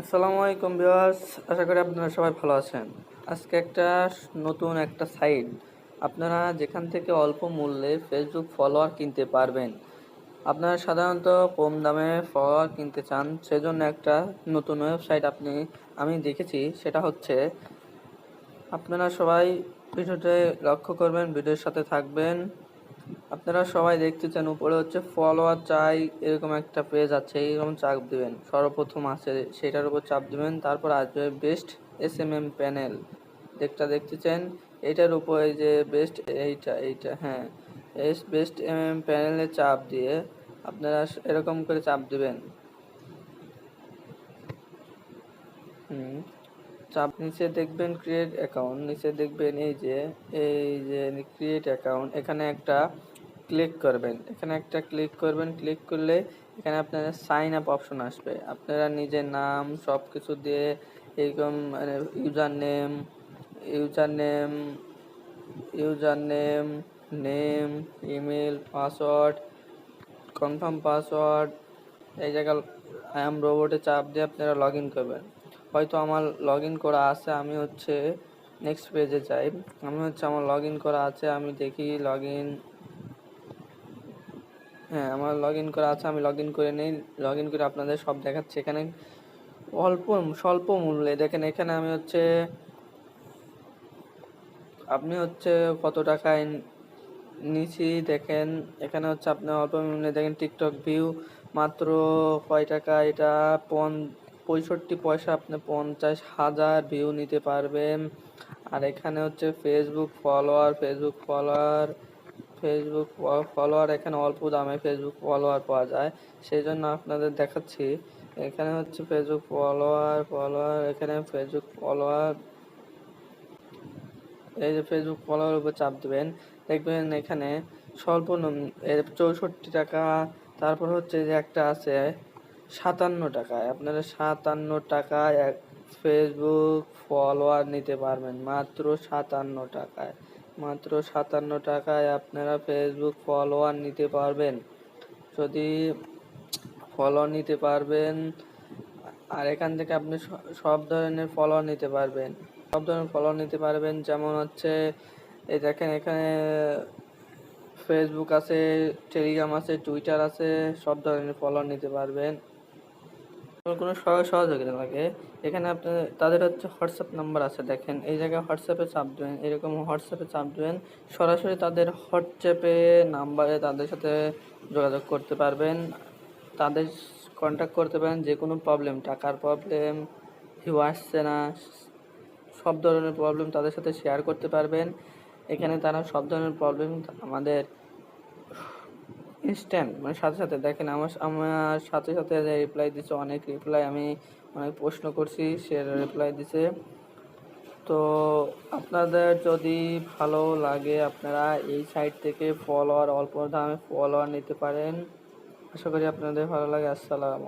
আসসালামু আলাইকুম ভিউয়ার্স, আশা করি আপনারা সবাই ভালো আছেন। আজকে একটা নতুন একটা সাইট। আপনারা যেখান থেকে অল্প মূল্যে ফেসবুক ফলোয়ার কিনতে পারবেন। আপনারা সাধারণত কম দামে ফলোয়ার কিনতে চান, সেজন্য একটা নতুন ওয়েবসাইট আপনি, আমি দেখেছি, সেটা হচ্ছে, আপনারা সবাই ভিডিওতে লক্ষ্য করবেন, ভিডিওর সাথে থাকবেন। আপনারা সবাই দেখতে চান, উপরে হচ্ছে ফলোয়ার চাই, এরকম একটা পেজ আছে এরকম চাপ দিবেন। সর্বপ্রথম আছে সেটার উপর চাপ দিবেন, তারপর আসবে best S M M panel দেখটা দেখতেছেন এটার উপর এই যে বেস্ট এইটা এইটা হ্যাঁ এই বেস্ট এম এম প্যানেলে চাপ দিয়ে আপনারা এরকম করে চাপ দিবেন। হুম চাপ। নিচে দেখবেন ক্রিয়েট অ্যাকাউন্ট নিচে দেখবেন এই যে এই যে ক্রিয়েট অ্যাকাউন্ট এখানে একটা ক্লিক করবেন। এখানে একটা ক্লিক করবেন ক্লিক করলে এখানে আপনাদের সাইন আপ অপশন আসবে। আপনারা নিজের নাম সব কিছু দিয়ে এরকম মানে user name user name user name name email password confirm password এই জায়গায় আই এম রোবটে চাপ দিয়ে আপনারা লগ ইন করবেন। হয়তো আমার লগ ইন করা আছে, আমি হচ্ছে নেক্সট পেজে যাই। আমি হচ্ছে আমার লগ ইন করা আছে, আমি দেখি লগ ইন হ্যাঁ আমার লগ ইন করা আছে, আমি লগ ইন করে নিই লগ ইন করে আপনাদের সব দেখাচ্ছে। এখানে অল্প, স্বল্প মূল্যে, দেখেন এখানে আমি হচ্ছে, আপনি হচ্ছে কত টাকায় নিচি দেখেন, এখানে হচ্ছে আপনি অল্প মূল্যে, দেখেন টিকটক ভিউ মাত্র কয় টাকা? এটা পন পঁয়ষট্টি পয়সা আপনি পঞ্চাশ হাজার ভিউ নিতে পারবেন। আর এখানে হচ্ছে Facebook follower Facebook follower Facebook follower এখানে অল্প দামে ফেসবুক ফলোয়ার পাওয়া যায়। সেই জন্য আপনাদের দেখাচ্ছি, এখানে হচ্ছে ফেসবুক ফলোয়ার ফলোয়ার এখানে ফেসবুক ফলোয়ার এই যে ফেসবুক ফলোয়ার উপর চাপ দেবেন। দেখবেন এখানে স্বল্প চৌষট্টি টাকা, তারপর হচ্ছে যে একটা আছে সাতান্ন টাকায়। আপনারা সাতান্ন টাকায় এক ফেসবুক ফলোয়ার নিতে পারবেন। মাত্র সাতান্ন টাকায়। মাত্র সাতান্ন টাকায় আপনারা ফেসবুক ফলোয়ার নিতে পারবেন। যদি ফলোয়ার নিতে পারবেন, আর এখান থেকে আপনি সব ধরনের ফলোয়ার নিতে পারবেন। সব ধরনের ফলোয়ার নিতে পারবেন, যেমন হচ্ছে, এই দেখেন এখানে ফেসবুক আছে টেলিগ্রাম আছে টুইটার আছে, সব ধরনের ফলোয়ার নিতে পারবেন। কোনো সহযোগিতা লাগে এখানে আপনার তাদের হচ্ছে হোয়াটসঅ্যাপ নাম্বার আছে, দেখেন। এই জায়গায় হোয়াটসঅ্যাপে চাপ দেবেন এরকম হোয়াটসঅ্যাপে চাপ দেবেন সরাসরি তাদের হোয়াটসঅ্যাপে নাম্বারে তাদের সাথে যোগাযোগ করতে পারবেন। তাদের কন্ট্যাক্ট করতে পারেন, যে কোনো প্রবলেম টাকার প্রবলেম ভিউ আসছে না, সব ধরনের প্রবলেম তাদের সাথে শেয়ার করতে পারবেন। এখানে তারা সব ধরনের প্রবলেম আমাদের ইনস্ট্যান্ট মানে সাথে সাথে দেখেন আমার আমার সাথে সাথে রিপ্লাই দিচ্ছে অনেক রিপ্লাই আমি অনেক প্রশ্ন করছি, সে রিপ্লাই দিছে। তো আপনাদের যদি ভালো লাগে, আপনারা এই সাইট থেকে ফলোয়ার অল্প দামে ফলোয়ার নিতে পারেন। আশা করি আপনাদের ভালো লাগে। আসসালাম